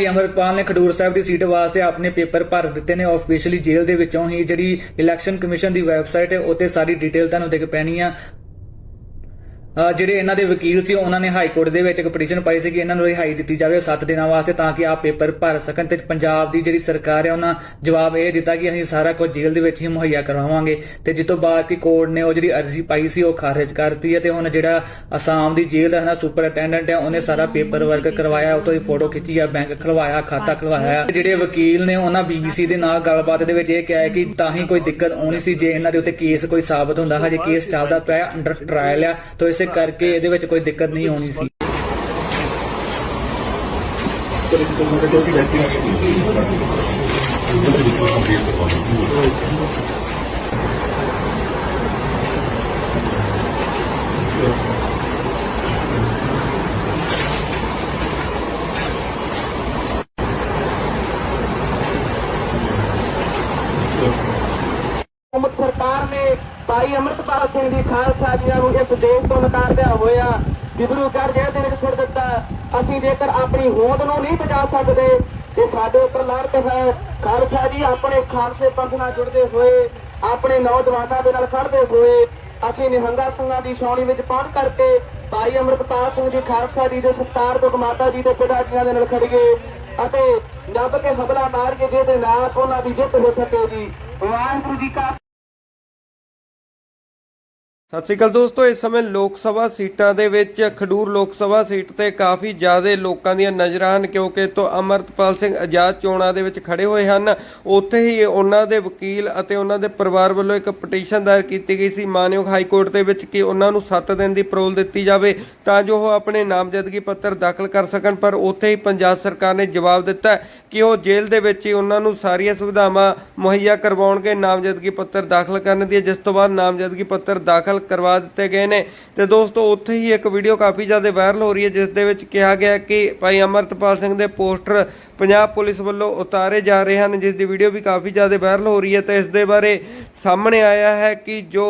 ਜੀ ਅਮਰਪਾਲ ਨੇ ਖਡੂਰ ਸਾਹਿਬ ਦੀ ਸੀਟ ਵਾਸਤੇ ਆਪਣੇ ਪੇਪਰ ਭਰ ਦਿੱਤੇ ਨੇ। ਆਫੀਸ਼ੀਅਲੀ ਜੇਲ੍ਹ ਦੇ ਵਿੱਚੋਂ ਹੀ ਜਿਹੜੀ ਇਲੈਕਸ਼ਨ ਕਮਿਸ਼ਨ ਦੀ ਵੈਬਸਾਈਟ ਹੈ, ਉੱਤੇ ਸਾਰੀ ਡਿਟੇਲ ਤੁਹਾਨੂੰ ਦੇਖ ਪੈਣੀ ਆ। ਜਿਹੜੇ ਇਹਨਾਂ ਦੇ ਵਕੀਲ ਸੀ, ਉਹਨਾਂ ਨੇ ਹਾਈ ਕੋਰਟ ਦੇ ਵਿੱਚ ਇੱਕ ਪਟੀਸ਼ਨ ਪਾਈ ਸੀ ਕਿ ਇਹਨਾਂ ਨੂੰ ਰਿਹਾਈ ਦਿੱਤੀ ਜਾਵੇ 7 ਦਿਨਾਂ ਵਾਸਤੇ ਤਾਂ ਕਿ ਆਪ ਪੇਪਰ ਭਰ ਸਕਣ ਤੇ ਪੰਜਾਬ ਦੀ ਜਿਹੜੀ ਸਰਕਾਰ ਹੈ, ਉਹਨਾਂ ਜਵਾਬ ਇਹ ਦਿੱਤਾ ਕਿ ਅਸੀਂ ਸਾਰਾ ਕੁਝ ਜੇਲ੍ਹ ਦੇ ਵਿੱਚ ਹੀ ਮੁਹੱਈਆ ਕਰਵਾਵਾਂਗੇ। ਤੇ ਜਿਸ ਬਾਅਦ ਕਿ ਕੋਰਟ ਨੇ ਉਹ ਜਿਹੜੀ ਅਰਜ਼ੀ ਪਾਈ ਸੀ, ਉਹ ਖਾਰਜ ਕਰਤੀ ਹੈ ਤੇ ਹੁਣ ਜਿਹੜਾ ਅਸਾਮ ਦੀ ਜੇਲ੍ਹ ਦਾ ਹੈ ਨਾ ਸੁਪਰਟੈਂਡੈਂਟ ਹੈ, ਉਹਨੇ ਸਾਰਾ ਪੇਪਰ ਵਰਕ ਕਰਵਾਇਆ, ਉਹ ਤੋਂ ਹੀ ਫੋਟੋ ਖਿੱਚੀ ਆ ਬੈਂਕ ਖਲਵਾਇਆ, ਖਾਤਾ ਖਲਵਾਇਆ। ਜਿਹੜੇ ਵਕੀਲ ਨੇ ਉਹਨਾਂ ਬੀਬੀਸੀ ਦੇ ਨਾਲ ਗੱਲਬਾਤ ਦੇ ਵਿੱਚ ਇਹ ਕਿਹਾ ਕਿ ਤਾਂ ਹੀ ਕੋਈ ਦਿੱਕਤ ਆਉਣੀ ਸੀ, ਜੇ ਇਹਨਾਂ ਦੇ ਉੱਤੇ ਕੇਸ ਕੋਈ ਸਾਬਤ ਹੁੰਦਾ, ਹਜੇ ਕੇਸ ਚੱਲਦਾ ਪਿਆ ਅੰਡਰ ਟ੍ਰਾਇਲ ਆ, ਤਾਂ ਇਸੇ ਕਰਕੇ ਇਹਦੇ ਵਿੱਚ ਕੋਈ ਦਿੱਕਤ ਨਹੀਂ ਆਉਣੀ ਸੀ। ਹਕੂਮਤ ਸਰਕਾਰ ਨੇ ਭਾਈ ਅਮਰਤਪਾਲ ਸਿੰਘ ਦੀ ਖਾਲਸਾ ਜੀਆਂ ਨੂੰ ਇਸ ਦੇਸ਼ ਤੋਂ ਨਕਾਰਦਿਆ ਹੋਇਆ ਡਿਬਰੂਗੜ੍ਹ ਜੇਲ੍ਹ ਦੇ ਵਿੱਚ ਸੁੱਟ ਦਿੱਤਾ, ਅਸੀਂ ਜੇਕਰ ਆਪਣੀ ਹੋਂਦ ਨੂੰ ਨਹੀਂ ਬਚਾ ਸਕਦੇ, ਤੇ ਸਾਡੇ ਉੱਪਰ ਲਾਰਤ ਹੈ। ਖਾਲਸਾ ਜੀ ਆਪਣੇ ਖਾਲਸੇ ਪੰਥ ਨਾਲ ਜੁੜਦੇ ਹੋਏ, ਆਪਣੇ ਨੌਜਵਾਨਾਂ ਦੇ ਨਾਲ ਖੜਦੇ ਹੋਏ, ਅਸੀਂ ਨਿਹੰਗਾ ਸਿੰਘਾਂ ਦੀ ਛਾਉਣੀ ਵਿੱਚ ਪਹੁੰਚ ਕਰਕੇ ਭਾਈ ਅਮਰਤਪਾਲ ਸਿੰਘ ਜੀ ਖਾਲਸਾ ਜੀ ਦੇ ਸਤਿਕਾਰਯੋਗ ਮਾਤਾ ਜੀ ਦੇ ਪਿਤਾ ਜੀਆਂ ਦੇ ਨਾਲ ਖੜੀਏ ਅਤੇ ਦੱਬ ਕੇ ਹਬਲਾ ਮਾਰ ਕੇ ਜਿਹਦੇ ਨਾਲ ਉਹਨਾਂ ਦੀ ਜਿੱਤ ਹੋ ਸਕੇ ਜੀ। ਵਾਹਿਗੁਰੂ ਜੀ ਕਾ ਸਤਿ ਸ਼੍ਰੀ ਅਕਾਲ ਦੋਸਤੋ, ਇਸ ਸਮੇਂ ਲੋਕ ਸਭਾ ਸੀਟਾਂ ਦੇ ਵਿੱਚ ਖਡੂਰ ਲੋਕ ਸਭਾ ਸੀਟ ਤੇ ਕਾਫੀ ਜ਼ਿਆਦਾ ਲੋਕਾਂ ਦੀਆਂ ਨਜ਼ਰਾਂ ਹਨ, ਕਿਉਂਕਿ ਤੋਂ ਅਮਰਤਪਾਲ ਸਿੰਘ ਆਜ਼ਾਦ ਚੋਣਾਂ ਦੇ ਵਿੱਚ ਖੜੇ ਹੋਏ ਹਨ। ਉੱਥੇ ਹੀ ਉਹਨਾਂ ਦੇ ਵਕੀਲ ਅਤੇ ਉਹਨਾਂ ਦੇ ਪਰਿਵਾਰ ਵੱਲੋਂ ਇੱਕ ਪਟੀਸ਼ਨ ਦਾਇਰ ਕੀਤੀ ਗਈ ਸੀ, ਮਾਨਯੋਗ ਹਾਈ ਕੋਰਟ ਦੇ ਵਿੱਚ ਕਿ ਉਹਨਾਂ ਨੂੰ 7 ਦਿਨ ਦੀ ਪਰੋਲ ਦਿੱਤੀ ਜਾਵੇ ਤਾਂ ਜੋ ਉਹ ਆਪਣੇ ਨਾਮਜ਼ਦਗੀ ਪੱਤਰ ਦਾਖਲ ਕਰ ਸਕਣ, ਪਰ ਉੱਥੇ ਹੀ ਪੰਜਾਬ ਸਰਕਾਰ ਨੇ ਜਵਾਬ ਦਿੱਤਾ ਕਿ ਉਹ ਜੇਲ੍ਹ ਦੇ ਵਿੱਚ ਹੀ ਉਹਨਾਂ ਨੂੰ ਸਾਰੀਆਂ ਸੁਵਿਧਾਵਾਂ ਮੁਹੱਈਆ ਕਰਵਾਉਣਗੇ, ਨਾਮਜ਼ਦਗੀ ਪੱਤਰ ਦਾਖਲ ਕਰਨ ਦੀ, ਜਿਸ ਤੋਂ ਬਾਅਦ ਨਾਮਜ਼ਦਗੀ ਪੱਤਰ ਦਾਖਲ ਕਰਵਾ ਦਿੱਤੇ ਗਏ ਨੇ। ਤੇ ਦੋਸਤੋ, ਉੱਥੇ ਹੀ ਇੱਕ ਵੀਡੀਓ ਕਾਫੀ ਜ਼ਿਆਦਾ ਵਾਇਰਲ ਹੋ ਰਹੀ ਹੈ, ਜਿਸ ਦੇ ਵਿੱਚ ਕਿਹਾ ਗਿਆ ਕਿ ਭਾਈ ਅਮਰਤਪਾਲ ਸਿੰਘ ਦੇ ਪੋਸਟਰ ਪੰਜਾਬ ਪੁਲਿਸ ਵੱਲੋਂ ਉਤਾਰੇ ਜਾ ਰਹੇ ਹਨ, ਜਿਸ ਦੀ ਵੀਡੀਓ ਵੀ ਕਾਫੀ ਜ਼ਿਆਦਾ ਵਾਇਰਲ ਹੋ ਰਹੀ ਹੈ। ਤੇ ਇਸ ਦੇ ਬਾਰੇ ਸਾਹਮਣੇ ਆਇਆ ਹੈ ਕਿ ਜੋ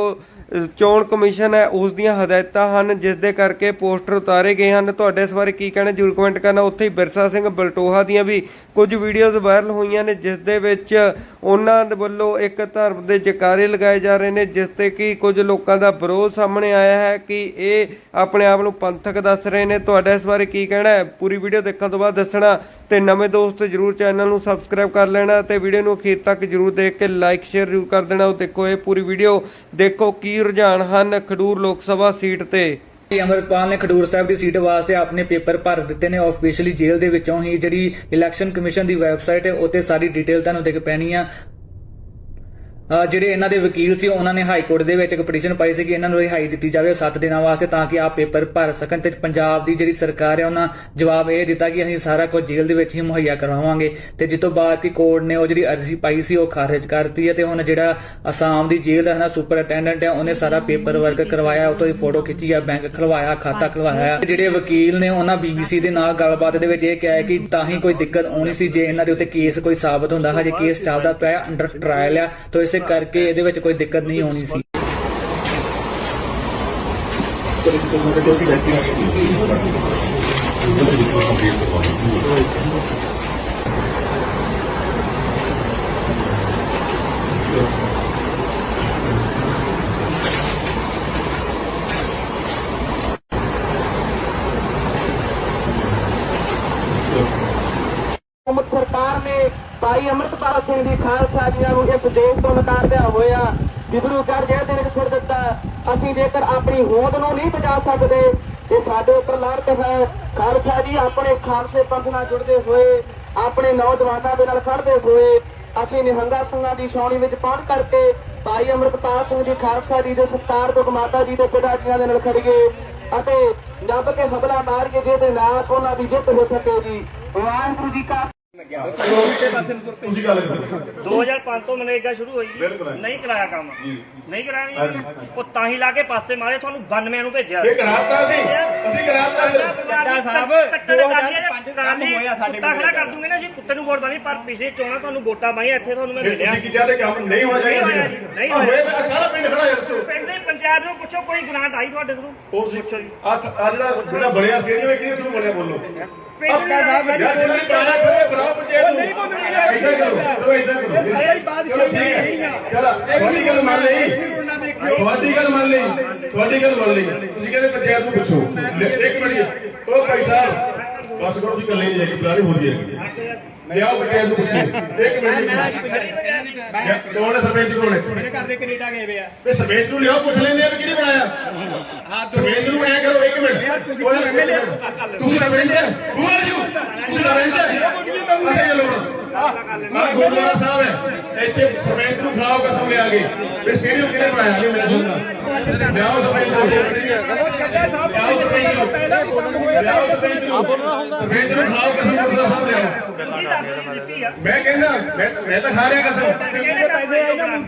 ਚੋਣ ਕਮਿਸ਼ਨ ਹੈ, ਉਸ ਦੀਆਂ ਹਦਾਇਤਾਂ ਹਨ, ਜਿਸ ਦੇ ਕਰਕੇ ਪੋਸਟਰ ਉਤਾਰੇ ਗਏ ਹਨ। ਤੁਹਾਡੇ ਇਸ ਬਾਰੇ ਕੀ ਕਹਿਣਾ, ਜਰੂਰ ਕਮੈਂਟ ਕਰਨਾ। ਉੱਥੇ ਹੀ ਬਿਰਸਾ ਸਿੰਘ ਬਲਟੋਹਾ ਦੀਆਂ ਵੀ ਕੁਝ ਵੀਡੀਓਜ਼ ਵਾਇਰਲ ਹੋਈਆਂ ਨੇ, ਜਿਸ ਦੇ ਵਿੱਚ ਉਹਨਾਂ ਦੇ ਵੱਲੋਂ ਇੱਕ ਧਰਮ ਦੇ ਜਕਾਰੇ ਲਗਾਏ ਜਾ ਰਹੇ ਨੇ, ਜਿਸ ਤੇ ਕਿ ਕੁਝ ਲੋਕਾਂ ਦਾ ਵਿਰੋਧ ਸਾਹਮਣੇ ਆਇਆ ਹੈ ਕਿ ਇਹ ਆਪਣੇ ਆਪ ਨੂੰ ਪੰਥਕ ਦੱਸ ਰਹੇ ਨੇ। ਤੁਹਾਡਾ ਇਸ ਬਾਰੇ ਕੀ ਕਹਿਣਾ ਹੈ? ਪੂਰੀ ਵੀਡੀਓ ਦੇਖਣ ਤੋਂ ਬਾਅਦ ਦੱਸਣਾ ਤੇ ਨਵੇਂ ਦੋਸਤ ਜਰੂਰ ਚੈਨਲ ਨੂੰ ਸਬਸਕ੍ਰਾਈਬ ਕਰ ਲੈਣਾ ਤੇ ਵੀਡੀਓ ਨੂੰ ਅਖੀਰ ਤੱਕ ਜਰੂਰ ਦੇਖ ਕੇ ਲਾਈਕ ਸ਼ੇਅਰ ਜਰੂਰ ਕਰ ਦੇਣਾ। ਉਹ ਦੇਖੋ ਇਹ ਪੂਰੀ ਵੀਡੀਓ। ਦੇਖੋ ਕੀ ਰੁਝਾਨ ਹਨ ਖਡੂਰ ਲੋਕ ਸਭਾ ਸੀਟ ਤੇ। ਜੀ ਅਮਰਪਾਲ ਨੇ ਖਡੂਰ ਸਾਹਿਬ ਦੀ ਸੀਟ ਵਾਸਤੇ ਆਪਣੇ ਪੇਪਰ ਭਰ ਦਿੱਤੇ ਨੇ। ਆਫੀਸ਼ੀਅਲੀ ਜੇਲ੍ਹ ਦੇ ਵਿੱਚੋਂ ਹੀ ਜਿਹੜੀ ਇਲੈਕਸ਼ਨ ਕਮਿਸ਼ਨ ਦੀ ਵੈਬਸਾਈਟ ਹੈ ਉੱਤੇ ਸਾਰੀ ਡਿਟੇਲ ਤੁਹਾਨੂੰ ਦੇਖ ਪੈਣੀ ਆ। ਜਿਹੜੇ ਇਹਨਾਂ ਦੇ ਵਕੀਲ ਸੀ, ਉਹਨਾਂ ਨੇ ਹਾਈ ਕੋਰਟ ਦੇ ਵਿੱਚ ਇੱਕ ਪਟੀਸ਼ਨ ਪਾਈ ਸੀ ਕਿ ਇਹਨਾਂ ਨੂੰ ਰਿਹਾਈ ਦਿੱਤੀ ਜਾਵੇ 7 ਦਿਨਾਂ ਵਾਸਤੇ ਤਾਂ ਕਿ ਆਪ ਪੇਪਰ ਭਰ ਸਕਣ ਤੇ ਪੰਜਾਬ ਦੀ ਜਿਹੜੀ ਸਰਕਾਰ ਹੈ, ਉਹਨਾਂ ਜਵਾਬ ਇਹ ਦਿੱਤਾ ਕਿ ਅਸੀਂ ਸਾਰਾ ਕੁਝ ਜੇਲ੍ਹ ਦੇ ਵਿੱਚ ਹੀ ਮੁਹੱਈਆ ਕਰਵਾਵਾਂਗੇ। ਤੇ ਜਿਸ ਬਾਅਦ ਕਿ ਕੋਰਟ ਨੇ ਉਹ ਜਿਹੜੀ ਅਰਜ਼ੀ ਪਾਈ ਸੀ, ਉਹ ਖਾਰਜ ਕਰਤੀ ਹੈ ਤੇ ਹੁਣ ਜਿਹੜਾ ਅਸਾਮ ਦੀ ਜੇਲ੍ਹ ਦਾ ਹੈ ਨਾ ਸੁਪਰਟੈਂਡੈਂਟ ਹੈ, ਉਹਨੇ ਸਾਰਾ ਪੇਪਰ ਵਰਕ ਕਰਵਾਇਆ ਉਹ ਤੋਂ ਹੀ ਫੋਟੋ ਖਿੱਚੀ ਆ, ਬੈਂਕ ਖਲਵਾਇਆ, ਖਾਤਾ ਖਲਵਾਇਆ। ਤੇ ਜਿਹੜੇ ਵਕੀਲ ਨੇ ਉਹਨਾਂ ਬੀਬੀਸੀ ਦੇ ਨਾਲ ਗੱਲਬਾਤ ਦੇ ਵਿੱਚ ਇਹ ਕਿਹਾ ਕਿ ਤਾਂ ਹੀ ਕੋਈ ਦਿੱਕਤ ਆਉਣੀ ਸੀ, ਜੇ ਇਹਨਾਂ ਦੇ ਉੱਤੇ ਕੇਸ ਕੋਈ ਸਾਬਤ ਹੁੰਦਾ। ਹਜੇ ਕੇਸ ਚੱਲਦਾ ਪਿਆ ਅੰਡਰ ਟ੍ਰਾਇਲ ਆ, ਤਾਂ ਇਸੇ ਕਰਕੇ ਇਹਦੇ ਵਿੱਚ ਕੋਈ ਦਿੱਕਤ ਨਹੀਂ ਆਉਣੀ ਸੀ ਹਕੂਮਤ ਸਰਕਾਰ ਨੇ ਭਾਈ ਅਮਰਤਪਾਲ ਸਿੰਘ ਦੀ ਖਾਲਸਾ ਜੀਆਂ ਨੂੰ ਇਸ ਦੇਸ਼ ਤੋਂ ਨਕਾਰਦਿਆ ਹੋਇਆ। ਡਿਬਰੂਗੜ੍ਹ ਜੇਲ੍ਹ ਦੇ ਵਿੱਚ ਦਿੱਤਾ। ਅਸੀਂ ਜੇਕਰ ਆਪਣੀ ਹੋਂਦ ਨੂੰ ਨਹੀਂ ਬਚਾ ਸਕਦੇ ਤੇ ਸਾਡੇ ਉੱਪਰ ਲਾਰਤ ਹੈ। ਖਾਲਸਾ ਜੀ ਆਪਣੇ ਖਾਲਸੇ ਪੰਥ ਨਾਲ ਜੁੜਦੇ ਹੋਏ, ਆਪਣੇ ਨੌਜਵਾਨਾਂ ਦੇ ਨਾਲ ਖੜਦੇ ਹੋਏ, ਅਸੀਂ ਨਿਹੰਗਾ ਸਿੰਘਾਂ ਦੀ ਛਾਉਣੀ ਵਿੱਚ ਪਹੁੰਚ ਕਰਕੇ ਭਾਈ ਅਮਰਤਪਾਲ ਸਿੰਘ ਜੀ ਖਾਲਸਾ ਜੀ ਦੇ ਸਤਿਕਾਰਯੋਗ ਮਾਤਾ ਜੀ ਦੇ ਪਿਤਾ ਜੀਆਂ ਦੇ ਨਾਲ ਖੜੀਏ ਅਤੇ ਰੱਬ ਕੇ ਹਬਲਾ ਮਾਰ ਜਿਹਦੇ ਨਾਲ ਉਹਨਾਂ ਦੀ ਜਿੱਤ ਹੋ ਸਕੇ ਜੀ। ਵਾਹਿਗੁਰੂ ਜੀ ਕਾ ਤੁਸੀਂ ਗੱਲ ਕਰੋ। 2005 ਤੋਂ ਮਨਰੇਗਾ ਸ਼ੁਰੂ ਹੋਈ। ਨਹੀਂ ਕਰਾਇਆ ਕੰਮ। ਨਹੀਂ ਕਰਾਇਆ ਹਾਂਜੀ। ਉਹ ਤਾਂ ਹੀ ਲਾ ਕੇ ਪਾਸੇ ਮਾਰੇ ਤੁਹਾਨੂੰ 92 ਨੂੰ ਭੇਜਿਆ। ਇਹ ਕਰਾਤਾ ਸੀ। ਅਸੀਂ ਕਰਾਤਾ ਜੱਟਾ ਸਾਹਿਬ, 2005 ਕੰਮ ਹੋਇਆ ਸਾਡੇ ਕੁੱਤਾ ਖੜਾ ਕਰ ਦੂੰਗੇ ਨਾ ਜੀ ਕੁੱਤੇ ਨੂੰ ਵੋਟ ਪਾਣੀ ਪਰ ਪਿਛੇ ਚੋਣਾਂ ਤੁਹਾਨੂੰ ਵੋਟਾਂ ਪਾਈਆਂ ਇੱਥੇ ਤੁਹਾਨੂੰ ਮੈਂ ਫਿਰ ਮਿਲਿਆ। ਤੁਸੀਂ ਕੀ ਚਾਹਦੇ ਕੰਮ ਨਹੀਂ ਹੋਣਾ ਚਾਹੀਦਾ ਨਹੀਂ ਹੋਇਆ ਸੀ ਜੀ, ਨਹੀਂ ਹੋਇਆ। ਹੋਇਆ ਸਾਰਾ ਪਿੰਡ ਖੜਾ ਹੈ ਦੱਸੋ। ਪਿੰਡ ਪੰਚਾਇਤ ਨੂੰ ਪੁੱਛੋ ਕੋਈ ਗ੍ਰਾਂਟ ਆਈ ਤੁਹਾਡੇ ਕੋਲ? ਆ ਆ ਜਿਹੜਾ ਜਿਹੜਾ ਬਣਿਆ ਸਟੇਡੀਅਮ ਹੈ ਕਿਹਦੇ ਥਰੂ ਬਣਿਆ ਬੋਲੋ? ਪਿੰਡ ਦੇ ਯਾਰ ਜਿਹੜਾ ਬਣਾਇਆ ਖੜੇ ਬਣਾਓ ਪੰਚਾਇਤ ਨੂੰ। ਨਹੀਂ ਬੋਲਣਾ ਇਦਾਂ ਕਰੋ ਚਲੋ ਇਦਾਂ ਕਰੋ। ਚਲੋ ਠੀਕ ਹੈ। ਚਲੋ ਤੁਹਾਡੀ ਗੱਲ ਮੰਨ ਲਈ। ਤੁਹਾਡੀ ਗੱਲ ਮੰਨ ਲਈ। ਤੁਹਾਡੀ ਗੱਲ ਮੰਨ ਲਈ ਤੁਸੀਂ ਕਹਿੰਦੇ ਪੰਚਾਇਤ ਨੂੰ ਪੁੱਛੋ। ਇੱਕ ਮਿੰਟ ਉਹ ਭਾਈ ਸਾਹਿਬ ਬਸ ਕਰੋ ਇਕੱਲੇ ਨਹੀਂ ਜਾਈਏ ਪਲਾਨੀ ਹੋ ਜਾਏਗੀ ਲਿਆਓ ਪੰਚਾਇਤ ਨੂੰ ਪੁੱਛੋ ਇੱਕ ਮਿੰਟ ਕੌਣ ਹੈ ਸਰਪੰਚ ਕੌਣ ਹੈ? ਮੇਰੇ ਘਰ ਦੇ ਕੈਨੇਡਾ ਗਏ ਵੇ ਆ। ਵੀ ਸਰਪੰਚ ਨੂੰ ਲਿਆਓ ਪੁੱਛ ਲੈਂਦੇ ਆ ਵੀ ਕਿਹਨੇ ਬਣਾਇਆ। ਸਰਪੰਚ ਨੂੰ ਐ ਕਰੋ ਇੱਕ ਮਿੰਟ। ਤੁਸੀਂ ਸਰਪੰਚ ਤੂੰ ਜੂ ਤੁਸੀਂ ਸਰਪੰਚ ਅਸੀਂ ਚਲੋ ਆ ਗੁਰਦੁਆਰਾ ਸਾਹਿਬ ਹੈ ਇੱਥੇ ਸਰਪੰਚ ਨੂੰ ਖਿਲਾਓ ਕਸਮ ਲਿਆ ਕੇ ਵੀ ਸਟੇਡੀਅਮ ਕਿਹਨੇ ਬਣਾਇਆ ਨਹੀਂ ਮੈਂ ਸੁਣਦਾ ਲਿਆਓ ਸਰਪੰਚ ਨੂੰ ਲਿਆਓ ਸਰਪੰਚ ਨੂੰ ਲਿਆਓ ਸਰਪੰਚ ਨੂੰ ਸਰਪੰਚ ਨੂੰ ਖਿਲਾਓ ਕਸਮ ਗੁਰਦੁਆਰਾ ਸਾਹਿਬ ਲਿਆਓ ਮੈਂ ਕਹਿੰਦਾ ਮੈਂ ਮੈਂ ਤਾਂ ਖਾ ਰਿਹਾ ਕਸਮ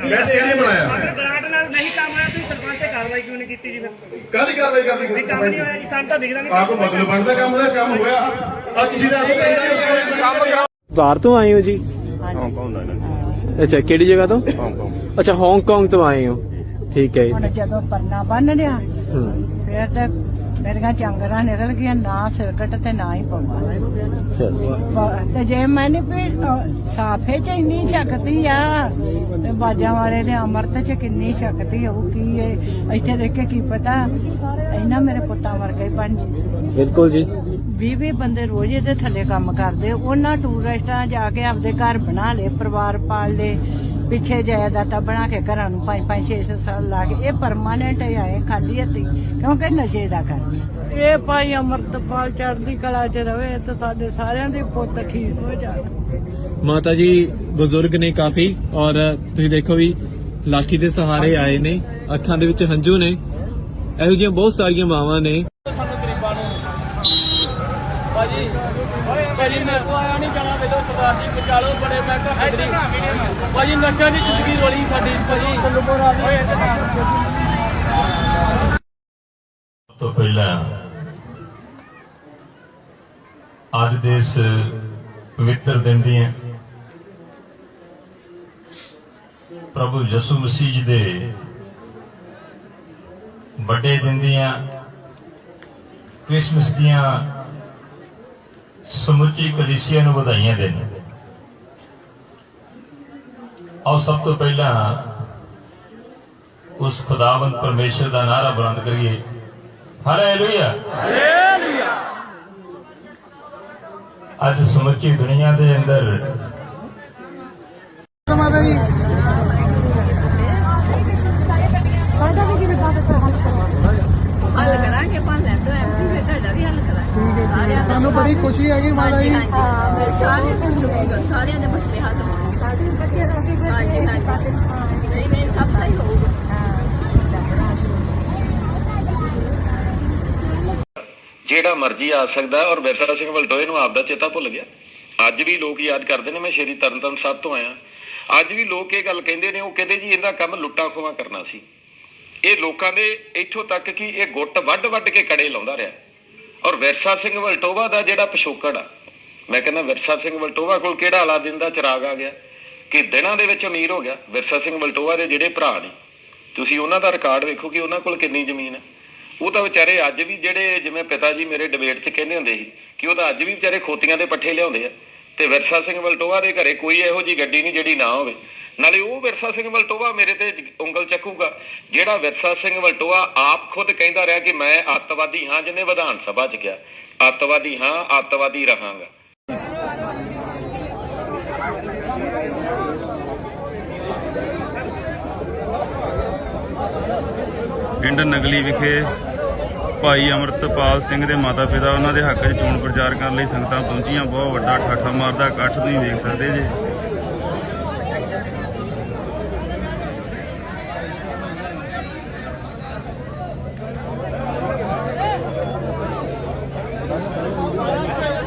ਮੈਂ ਸਟੇਡੀਅਮ ਬਣਾਇਆ ਗ੍ਰਾਂਟ ਨਾਲ ਨਹੀਂ ਕੰਮ ਹੋਇਆ ਤੁਸੀਂ ਸਰਪੰਚ ਤੇ ਕਾਰਵਾਈ ਕਿਉਂ ਨਹੀਂ ਕੀਤੀ ਜੀ ਫਿਰ ਕਾਹਦੀ ਕਾਰਵਾਈ ਕਰਦੀ ਵੀ ਕੰਮ ਨਹੀਂ ਹੋਇਆ ਜੀ ਸਾਨੂੰ ਤਾਂ ਦਿਖਦਾ ਨਹੀਂ ਆਪ ਨੂੰ ਮਤਲਬ ਬਣਦਾ ਕੰਮ ਦਾ ਕੰਮ ਹੋਇਆ ਆ ਤੁਸੀਂ ਦਾ ਕੰਮ ਬਾਹਰ ਤੋਂ ਆਏ ਹੋ ਜੀ? ਹਾਂਗਕਾਂਗ ਅੱਛਾ ਕਿਹੜੀ ਜਗ੍ਹਾ ਤੋਂ? ਹਾਂਗਕਾਂਗ ਅੱਛਾ ਹਾਂਗਕਾਂਗ ਤੋਂ ਆਏ ਹੋ। ਠੀਕ ਹੈ ਹੁਣ ਜਦੋਂ ਪਰਨਾ ਬੰਨ ਲਿਆ ਹੂੰ। ਫਿਰ ਤੇ ਮੇਰੀਆਂ ਚਾਂਗਰਾਂ ਨਿਕਲ ਗਈਆਂ ਨਾ ਸਿਰਕਟ ਤੇ ਨਾ ਹੀ ਚਲੋ ਤੇ ਜੇ ਮੈਨੇ ਅਹ, ਸਾਫੇ ਚ ਇੰਨੀ ਸ਼ਕਤੀ ਆ ਤੇ ਬਾਜਾਂ ਵਾਲੇ ਦੇ ਅਮਰਤ ਚ ਕਿੰਨੀ ਸ਼ਕਤੀ ਹੋਊ ਕੀ ਇਹ ਇੱਥੇ ਦੇਖ ਕੇ ਕੀ ਪਤਾ ਇਹਨਾਂ ਮੇਰੇ ਪੁੱਤਾਂ ਵਰਗਾ ਹੀ ਬਣ ਜੀ। ਬਿਲਕੁਲ ਜੀ। 20 20 ਬੰਦੇ ਰੋਜ਼ ਇਹਦੇ ਥੱਲੇ ਕੰਮ ਕਰਦੇ। ਉਹਨਾਂ ਟੂਰਿਸਟਾਂ ਜਾ ਕੇ ਆਪਦੇ ਘਰ ਬਣਾ ਲਏ ਪਰਿਵਾਰ ਪਾਲ ਲਏ ਪਿੱਛੇ ਜਾਇਦਾਦਾਂ ਬਣਾ ਕੇ ਘਰਾਂ ਨੂੰ 5 5 6 ਸਾਲ ਲਾ ਕੇ। ਇਹ ਪਰਮਾਨੈਂਟ ਆਏ ਖਾਲੀ ਹੱਥੀ ਕਿਉਂਕਿ ਨਸ਼ੇ ਦਾ ਕਰ ਇਹ ਭਾਈ ਅਮਰਤਪਾਲ ਚੜ੍ਹਦੀ ਕਲਾ ਚ ਰਵੇ ਤੇ ਸਾਡੇ ਸਾਰਿਆਂ ਦੇ ਪੁੱਤ ਠੀਕ ਹੋ ਜਾਣ। ਮਾਤਾ ਜੀ ਬਜ਼ੁਰਗ ਨੇ ਕਾਫੀ ਔਰ ਤੁਸੀਂ ਦੇਖੋ ਵੀ ਲਾਠੀ ਦੇ ਸਹਾਰੇ ਆਏ ਨੇ ਅੱਖਾਂ ਦੇ ਵਿੱਚ ਹੰਝੂ ਨੇ। ਇਹੋ ਜਿਹੀਆਂ ਬਹੁਤ ਸਾਰੀਆਂ ਮਾਵਾਂ ਨੇ। ਭਾਜੀ। ਭਾਜੀ ਮੇਰੇ ਕੋ ਆਇਆ ਨਹੀਂ ਜਾਣਾ ਵੇਦੋ ਸਰਦਾਰ ਜੀ ਬਚਾਲੋ ਬੜੇ ਮੈਂ ਘਰ ਭਾਜੀ ਨਸ਼ਾ ਦੀ ਜ਼ਿੰਦਗੀ ਰੋਲੀ ਸਾਡੀ ਭਾਜੀ ਓਏ ਤੋਂ ਪਹਿਲਾਂ ਅੱਜ ਦੇ ਇਸ ਪਵਿੱਤਰ ਦਿਨ ਦੀਆਂ ਪ੍ਰਭੂ ਯਿਸੂ ਮਸੀਹ ਜੀ ਦੇ ਵੱਡੇ ਦਿਨ ਦੀਆਂ ਕ੍ਰਿਸਮਸ ਦੀਆਂ ਸਮੁੱਚੀ ਕਲੀਸਿਆ ਨੂੰ ਵਧਾਈਆਂ ਦੇਣ। ਆਓ ਸਭ ਤੋਂ ਪਹਿਲਾਂ ਉਸ ਖੁਦਾਵੰਦ ਪਰਮੇਸ਼ਰ ਦਾ ਨਾਰਾ ਬੁਲੰਦ ਕਰੀਏ। ਹਾਲੇਲੂਇਆ। ਅੱਜ ਸਮੁੱਚੀ ਦੁਨੀਆ ਦੇ ਅੰਦਰ ਹੱਲ ਕਰਾਂਗੇ ਆਪਾਂ ਲੈਂਦੇ ਤੁਹਾਡਾ ਵੀ ਹੱਲ ਕਰਾਂਗੇ। ਸਾਰਿਆਂ ਦਾ ਸਾਨੂੰ ਬੜੀ ਖੁਸ਼ੀ ਹੈਗੀ ਮਾਤਾ ਜੀ। ਸਾਰਿਆਂ ਦੇ ਸੁਣੀਗਾ ਸਾਰਿਆਂ ਦੇ ਮਸਲੇ ਹੱਲ ਹੋਣਗੇ। ਹਾਂਜੀ ਹਾਂਜੀ। ਨਹੀਂ ਨਹੀਂ ਸਭ ਦਾ ਹੀ ਹੋਊਗਾ। ਜਿਹੜਾ ਮਰਜ਼ੀ ਆ ਸਕਦਾ ਔਰ ਵਿਰਸਾ ਸਿੰਘ ਵਲਟੋਏ ਨੂੰ ਆਪਦਾ ਚੇਤਾ ਭੁੱਲ ਗਿਆ। ਅੱਜ ਵੀ ਲੋਕ ਯਾਦ ਕਰਦੇ ਨੇ ਮੈਂ ਸ਼੍ਰੀ ਤਰਨਤਨ ਸਾਹਿਬ ਤੋਂ ਆਇਆ। ਅੱਜ ਵੀ ਲੋਕ ਇਹ ਗੱਲ ਕਹਿੰਦੇ ਨੇ ਉਹ ਕਹਿੰਦੇ ਜੀ ਇਹਦਾ ਕੰਮ ਲੁੱਟਾਂ ਖੋਹਾਂ ਕਰਨਾ ਸੀ। ਇਹ ਲੋਕਾਂ ਦੇ ਇੱਥੋਂ ਤੱਕ ਕਿ ਇਹ ਗੁੱਟ ਵੱਡ ਵੱਡ ਕੇ ਕੜੇ ਲਾਉਂਦਾ ਰਿਹਾ। ਔਰ ਵਿਰਸਾ ਸਿੰਘ ਵਲਟੋਵਾ ਦਾ ਜਿਹੜਾ ਪਿਛੋਕੜ ਆ, ਮੈਂ ਕਹਿੰਦਾ ਵਿਰਸਾ ਸਿੰਘ ਵਲਟੋਵਾ ਕੋਲ ਕਿਹੜਾ ਅਲਾਦੀਨ ਦਾ ਚਿਰਾਗ ਆ ਗਿਆ? ਕਿ ਦਿਨਾਂ ਦੇ ਵਿੱਚ ਅਮੀਰ ਹੋ ਗਿਆ, ਵਿਰਸਾ ਸਿੰਘ ਵਲਟੋਵਾ ਦੇ ਜਿਹੜੇ ਭਰਾ ਨੇ। ਤੁਸੀਂ ਉਹਨਾਂ ਦਾ ਰਿਕਾਰਡ ਵੇਖੋ ਕਿ ਉਹਨਾਂ ਕੋਲ ਕਿੰਨੀ ਜ਼ਮੀਨ ਹੈ ਉਹ ਤਾਂ ਵਿਚਾਰੇ ਅੱਜ ਵੀ ਜਿਹੜੇ ਜਿਵੇਂ ਪਿਤਾ ਜੀ ਮੇਰੇ ਡਿਬੇਟ 'ਚ ਕਹਿੰਦੇ ਹੁੰਦੇ ਸੀ ਕਿ ਉਹ ਤਾਂ ਅੱਜ ਵੀ ਵਿਚਾਰੇ ਖੋਤੀਆਂ ਦੇ ਪੱਠੇ ਲਿਆਉਂਦੇ ਆ। ਤੇ ਵਿਰਸਾ ਸਿੰਘ ਵਲਟੋਆ ਦੇ ਘਰੇ ਕੋਈ ਇਹੋ ਜੀ ਗੱਡੀ ਨਹੀਂ ਜਿਹੜੀ ਨਾ ਹੋਵੇ। ਨਾਲੇ ਉਹ ਵਿਰਸਾ ਸਿੰਘ ਵਲਟੋਆ ਮੇਰੇ ਤੇ ਉਂਗਲ ਚੱਕੂਗਾ। ਜਿਹੜਾ ਵਿਰਸਾ ਸਿੰਘ ਵਲਟੋਵਾ ਆਪ ਖੁਦ ਕਹਿੰਦਾ ਰਿਹਾ ਕਿ ਮੈਂ ਅੱਤਵਾਦੀ ਹਾਂ, ਜਿਹਨੇ ਵਿਧਾਨ ਸਭਾ 'ਚ ਕਿਹਾ। ਅੱਤਵਾਦੀ ਹਾਂ, ਅੱਤਵਾਦੀ ਰਹਾਂਗਾ। ਪਿੰਡ ਨਗਲੀ ਵਿਖੇ ਭਾਈ ਅਮਰਤਪਾਲ ਸਿੰਘ ਦੇ ਮਾਤਾ ਪਿਤਾ ਉਹਨਾਂ ਦੇ ਹੱਕ 'ਚ ਚੋਣ ਪ੍ਰਚਾਰ ਕਰਨ ਲਈ ਸੰਗਤਾਂ ਪਹੁੰਚੀਆਂ। ਬਹੁਤ ਵੱਡਾ ਠਾਠਾ ਮਾਰਦਾ, ਇਕੱਠ ਤੁਸੀਂ ਵੇਖ ਸਕਦੇ ਜੇ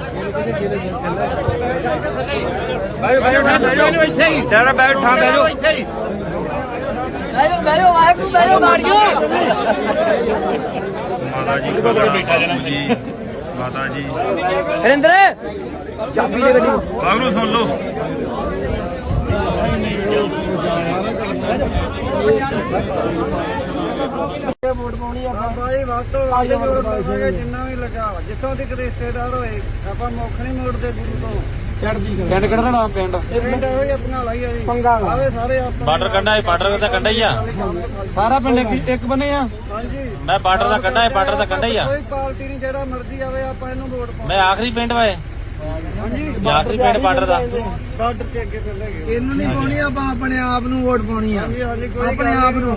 ਕਿਹਦੇ ਕਿਹਦੇ ਬੈਠੋ ਬੈਠੋ ਇੱਥੇ ਹੀ ਤੇਰਾ ਬੈਠ ਬੈਠੋ ਇੱਥੇ ਹੀ ਬੈਠੋ ਬੈਠੋ ਵਾਹਿਗੁਰੂ ਬੈਠੋ ਗਾੜੀਓ ਮਾਤਾ ਜੀ ਬਾਬੂ ਜੀ ਮਾਤਾ ਜੀ ਹਰਿੰਦਰ ਚਾਬੀ ਦੇ ਗੱਡੀ ਬਾਬੂ ਸੁਣ ਲਓ ਵੋਟ ਪਾਉਣੀ ਆ ਬਾਬਾ ਜੀ ਵੱਧ ਤੋਂ ਵੱਧ ਵੋਟ ਪਾਵਾਂਗੇ ਜਿੰਨਾ ਵੀ ਲੱਗਾ ਜਿੱਥੋਂ ਤੱਕ ਰਿਸ਼ਤੇਦਾਰ ਹੋਏ ਆਪਾਂ ਮੁੱਖ ਨਹੀਂ ਮੋੜਦੇ ਗੁਰੂ ਤੋਂ। ਚੜਦੀ ਪਿੰਡ ਕਿਹੜਾ ਨਾਮ? ਪਿੰਡ? ਇਹ ਪਿੰਡ ਹੋਈ ਆਪਣਾ ਲਾਈ ਆ ਜੀ। ਪੰਗਾਲਾ। ਆਵੇ ਸਾਰੇ ਆਪਾਂ ਬਾਰਡਰ ਕੱਢਾ ਹੈ ਬਾਰਡਰ ਦਾ ਕੱਢਾ ਹੀ ਆ। ਸਾਰਾ ਪਿੰਡ ਇੱਕ ਇੱਕ ਬਣੇ ਆ? ਹਾਂਜੀ। ਮੈਂ ਬਾਰਡਰ ਦਾ ਕੱਢਾ ਹੈ ਬਾਰਡਰ ਦਾ ਕੱਢਾ ਹੀ ਆ। ਕੋਈ ਪਾਰਟੀ ਨਹੀਂ ਜਿਹੜਾ ਮਰਜ਼ੀ ਆਵੇ ਆਪਾਂ ਇਹਨੂੰ ਵੋਟ ਪਾਉਂ ਮੈਂ ਆਖਰੀ ਪਿੰਡ ਵਾਏ ਹਾਂਜੀ। ਆਖਰੀ ਪਿੰਡ ਬਾਰਡਰ ਦਾ। ਬਾਰਡਰ ਤੇ ਅੱਗੇ ਫਿਰ ਲੈ ਗਏ ਇਹਨੂੰ ਨਹੀਂ ਪਾਉਣੀ ਆਪਾਂ ਆਪਣੇ ਆਪ ਨੂੰ ਵੋਟ ਪਾਉਣੀ ਆ। ਆਪਣੇ ਆਪ ਨੂੰ।